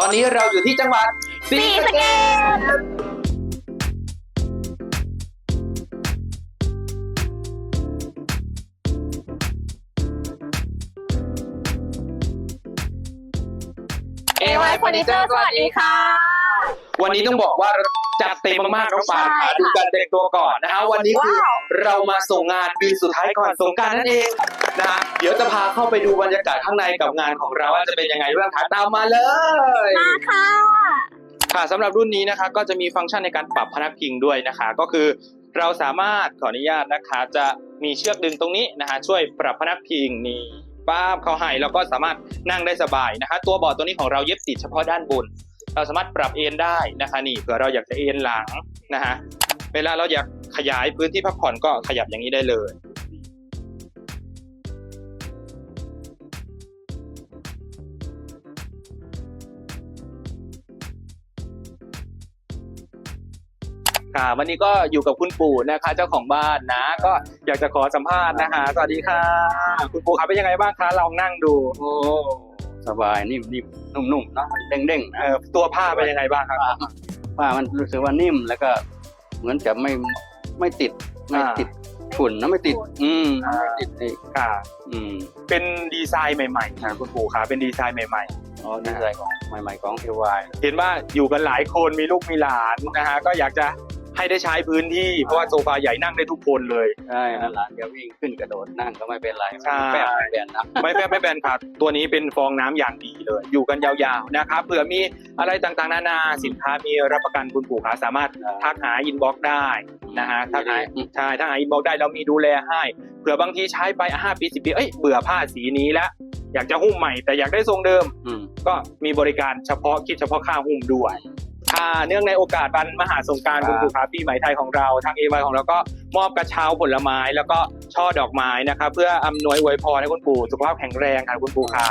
ตอนนี้เราอยู่ที่จังหวัดศรีสะเกษเอวายเฟอร์นิเจอร์สวัสดีค่ะ วันนี้ต้องบอกว่าเรา จัดเต็มมากๆน้องปานใช่ค่ะดูการแต่งตัวก่อนนะฮะวันนี้คือว้าวเรามาส่งงานปีสุดท้ายก่อนสงกรารนั่นเองนะฮะเดี๋ยวจะพาเข้าไปดูบรรยากาศข้างในกับงานของเราว่าจะเป็นยังไงบ้างคะตามมาเลย มาค่ะ ค่ะสำหรับรุ่นนี้นะคะก็จะมีฟังก์ชันในการปรับพนักพิงด้วยนะคะ ก็คือเราสามารถขออนุญาตนะคะ จะมีเชือกดึงตรงนี้นะคะ ช่วยปรับพนักพิงนี่ป้าบเขาให้แล้วก็สามารถนั่งได้สบายนะคะ ตัวเบาะตัวนี้ของเราเย็บติดเฉพาะด้านบน เราสามารถปรับเอนได้นะคะนี่เผื่อเราอยากจะเอนหลังนะฮะเวลาเราอยากขยายพื้นที่พักผ่อนก็ขยับอย่างนี้ได้เลยค่ะวันนี้ก็อยู่กับคุณปู่นะคะ เจ้าของบ้านนะ ก็อยากจะขอสัมภาษณ์นะคะ สวัสดีค่ะ คุณปู่ครับเป็นยังไงบ้างคะลองนั่งดูโอ้ สบายนิ่มนิ่มนุ่มนุ่มๆเนอะเด้งเด้งๆเอ่อตัวผ้าเป็นยังไงบ้างครับ ผ้ามันรู้สึกว่านิ่มแล้วก็เหมือนจะไม่ไม่ติดไม่อ่าติดฝุ่นนะไม่ติด อืมอ่าไม่ติดนี่ค่ะอืม เป็นดีไซน์ใหม่ๆค่ะคุณปู่ครับเป็นดีไซน์ใหม่อ๋อดีไซน์ของใหม่ ๆ ของเอวายๆเห็นว่าอยู่กันหลายคนมีลูกมีหลานนะฮะก็อยากจะ ให้ได้ใช้พื้นที่เพราะว่าโซฟาใหญ่นั่งได้ทุกคนเลย ใช่แล้วหลานจะวิ่งขึ้นกระโดดนั่งก็ไม่เป็นไรใช่ แป๊บไม่เป็นนะไม่แพ้ไม่แบนครับ ตัวนี้เป็นฟองน้ำอย่างดีเลย อยู่กันยาวๆนะครับเผื่อมีอะไรต่างๆนานาสินค้ามีรับประกันคุณปู่ขาสามารถทักหาอินบ็อกได้นะฮะทักหาใช่ทักหาอินบ็อกได้เรามีดูแลให้เผื่อบางทีใช้ไปห้าปีสิบปีเอ้ยเบื่อผ้าสีนี้แล้วอยากจะหุ้มใหม่แต่อยากได้ทรงเดิม อืมก็มีบริการเฉพาะคิดเฉพาะค่าหุ้มด้วยค่ะ เนื่องในโอกาสวันมหาสงกรารครัคุบณปู่ขาปีใหม่ไทยของเราทางเอวของเราก็มอบกระเช้าผลไม้แล้วก็ช่อดอกไม้นะครับเพื่ออำนวยอวยพรให้คุณปู่สุขภาพแข็งแรงค่ะคุณปู่ขา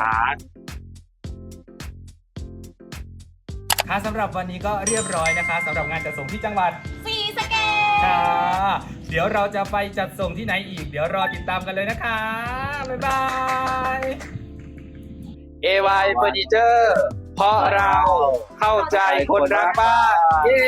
ค่ะสำหรับวันนี้ก็เรียบร้อยนะคะสำหรับงานจัดส่งที่จังหวัดสีสะเกตค่ะเดี๋ยวเราจะไปจัดส่งที่ไหนอีก เดี๋ยวรอติดตามกันเลยนะคะ บ๊ายบาย AY Furniture เพราะเราเข้าใจคนรักบ้านเย้